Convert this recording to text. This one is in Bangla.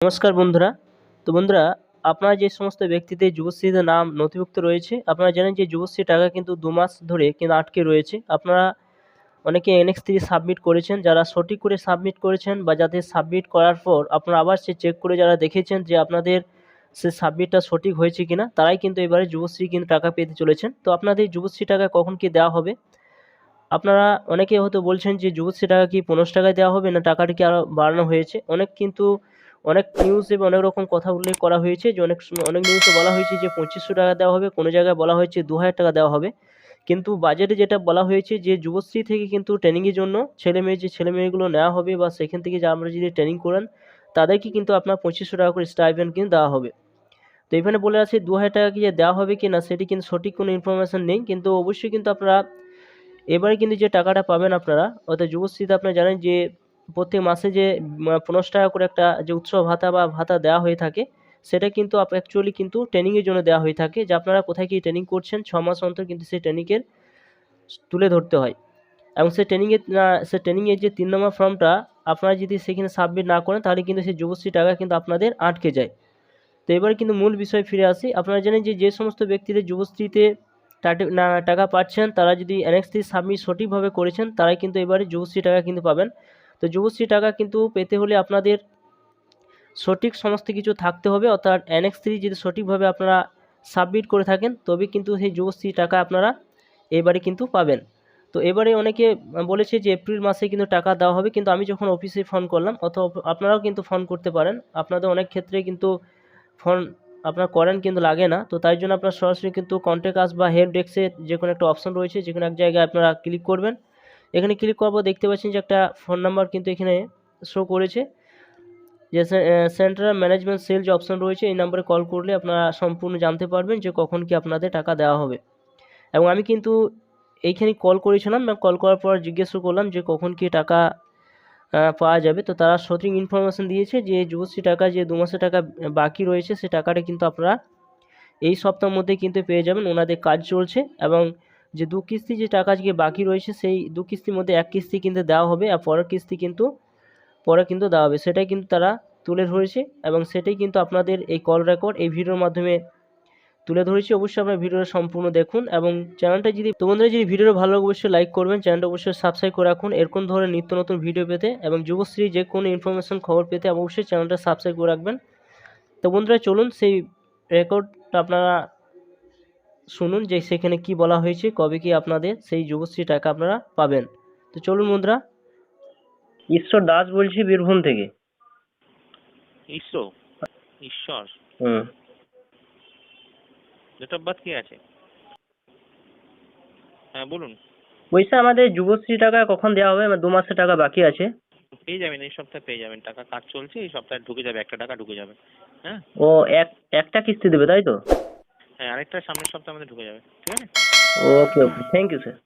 নমস্কার বন্ধুরা। তো বন্ধুরা, আপনারা যে সমস্ত ব্যক্তিদের যুবশ্রীতে নাম নথিভুক্ত রয়েছে, আপনারা জানেন যে যুবশ্রী টাকা কিন্তু দু মাস ধরে কিন্তু আটকে রয়েছে। আপনারা অনেকে এনএক্স থ্রি সাবমিট করেছেন, যারা সঠিক করে সাবমিট করেছেন বা যাদের সাবমিট করার পর আপনারা আবার সে চেক করে যারা দেখেছেন যে আপনাদের সে সাবমিটটা সঠিক হয়েছে কিনা, তারাই কিন্তু এবারে যুবশ্রী কিন্তু টাকা পেতে চলেছেন। তো আপনাদের যুবশ্রী টাকা কখন কি দেওয়া হবে? আপনারা অনেকে হয়তো বলছেন যে যুবশ্রী টাকা কি পনেরোশো টাকায় দেওয়া হবে না টাকাটা কি আরও বাড়ানো হয়েছে? অনেক কিন্তু অনেক নিউজে অনেক রকম কথা উল্লেখ করা হয়েছে যে অনেক অনেক নিউজে বলা হয়েছে যে পঁচিশশো টাকা দেওয়া হবে, কোনো জায়গায় বলা হয়েছে দু হাজার টাকা দেওয়া হবে। কিন্তু বাজেটে যেটা বলা হয়েছে যে যুবশ্রী থেকে কিন্তু ট্রেনিংয়ের জন্য ছেলে মেয়ে, যে ছেলে মেয়েগুলো নেওয়া হবে বা সেখান থেকে যা আমরা যদি ট্রেনিং করান, তাদেরকে কিন্তু আপনার পঁচিশশো টাকা করে স্টাইপেন্ড কিন্তু দেওয়া হবে। তো এখানে বলে আছে দু হাজার টাকা কি যে দেওয়া হবে কি না, সেটি কিন্তু সঠিক কোনো ইনফরমেশান নেই। কিন্তু অবশ্যই কিন্তু আপনারা, এবারে কিন্তু যে টাকাটা পাবেন আপনারা, অর্থাৎ যুবশ্রীতে আপনারা জানেন যে প্রত্যেক মাসে যে পনেরোশো টাকা করে একটা যে উৎসব ভাতা বা ভাতা দেওয়া হয়ে থাকে, সেটা কিন্তু অ্যাকচুয়ালি কিন্তু ট্রেনিংয়ের জন্য দেওয়া হয়ে থাকে, যে আপনারা কোথায় কী ট্রেনিং করছেন, ছ মাস অন্তর কিন্তু সেই ট্রেনিংয়ের তুলে ধরতে হয়। এবং সেই ট্রেনিংয়ের সে ট্রেনিংয়ের যে তিন নম্বর ফর্মটা আপনারা যদি সেখানে সাবমিট না করেন, তাহলে কিন্তু সেই যুবশ্রী টাকা কিন্তু আপনাদের আটকে যায়। তো এবারে কিন্তু মূল বিষয় ফিরে আসি, আপনারা জানেন যে যে সমস্ত ব্যক্তিদের যুবশ্রীতে না, টাকা পাচ্ছেন, তারা যদি থ্রি সাবমিট সঠিকভাবে করেছেন, তারাই কিন্তু এবারে যুবশ্রী টাকা কিন্তু পাবেন। তো যুবশ্রী টাকা কিন্তু পেতে হলে আপনাদের সঠিক সমস্ত কিছু থাকতে হবে, অর্থাৎ অ্যানেক্স থ্রি যদি সঠিকভাবে আপনারা সাবমিট করে থাকেন, তবে কিন্তু সেই যুবশ্রী টাকা আপনারা এবারে কিন্তু পাবেন। তো এবারে অনেকে বলেছে যে এপ্রিল মাসে কিন্তু টাকা দেওয়া হবে, কিন্তু আমি যখন অফিসে ফোন করলাম, অথবা আপনারাও কিন্তু ফোন করতে পারেন। আপনাদের অনেক ক্ষেত্রে কিন্তু ফোন আপনারা করেন কিন্তু লাগে না, তো তাই জন্য আপনার সরাসরি কিন্তু কন্ট্যাক্ট আস বা হেল্প ডেস্কের যে কোনো একটা অপশন রয়েছে, যে কোনো এক জায়গায় আপনারা ক্লিক করবেন। এখানে ক্লিক পর দেখতে পাচ্ছেন যে একটা ফোন নাম্বার কিন্তু এখানে শো করেছে। যে সেন্ট্রাল ম্যানেজমেন্ট সেল যে অপশন রয়েছে, এই নাম্বারে কল করলে আপনারা সম্পূর্ণ জানতে পারবেন যে কখন কি আপনাদের টাকা দেওয়া হবে। এবং আমি কিন্তু এইখানে কল করেছিলাম এবং কল করার পর জিজ্ঞেস করলাম যে কখন কি টাকা পাওয়া যাবে। তো তারা সঠিক ইনফরমেশন দিয়েছে যে যুবশ্রী টাকা, যে দু মাসের টাকা বাকি রয়েছে, সে টাকাটা কিন্তু আপনারা এই সপ্তাহের মধ্যে কিন্তু পেয়ে যাবেন। ওনাদের কাজ চলছে এবং যে দু কিস্তি যে টাকা আজকে বাকি রয়েছে, সেই দু কিস্তির মধ্যে এক কিস্তি কিন্তু দেওয়া হবে আর পরের কিস্তি কিন্তু, পরে কিন্তু দেওয়া হবে। সেটাই কিন্তু তারা তুলে ধরেছে এবং সেটাই কিন্তু আপনাদের এই কল রেকর্ড এই ভিডিওর মাধ্যমে তুলে ধরেছি। অবশ্যই আপনার ভিডিওটা সম্পূর্ণ দেখুন এবং চ্যানেলটা যদি, তো বন্ধুরা, যদি ভিডিওটা ভালো লাগে, অবশ্যই লাইক করবেন। চ্যানেলটা অবশ্যই সাবস্ক্রাইব করে রাখুন। এরকম ধরনের নিত্য নতুন ভিডিও পেতে এবং যুবশ্রী যে কোনো ইনফরমেশন খবর পেতে অবশ্যই চ্যানেলটা সাবস্ক্রাইব করে রাখবেন। তো বন্ধুরা, চলুন সেই রেকর্ডটা আপনারা শুনুন যে সেখানে কি বলা হয়েছে কবে কি আপনাদের সেই যুবশ্রী টাকা আপনারা পাবেন। তো চলুন বন্ধুরা। ঈশ্বর দাস বলছি বীরভূম থেকে। ঈশ্বর? ঈশ্বর? হুম। ডেট অফ বার্থ কি আছে? হ্যাঁ বলুন। বলছে আমাদের যুবশ্রী টাকা কখন দেওয়া হবে? আমার দু মাসের টাকা বাকি আছে। পেয়ে যাবেন এই সপ্তাহে পেয়ে যাবেন। টাকা কাজ চলছে এই সপ্তাহে ঢুকে যাবে একটা টাকা ঢুকে যাবে। হ্যাঁ? ও এক একটা কিস্তি দেবে তাই তো? হ্যাঁ আরেকটা সামনের সপ্তাহে আমাদের ঢুকে যাবে ঠিক আছে? Okay okay thank you sir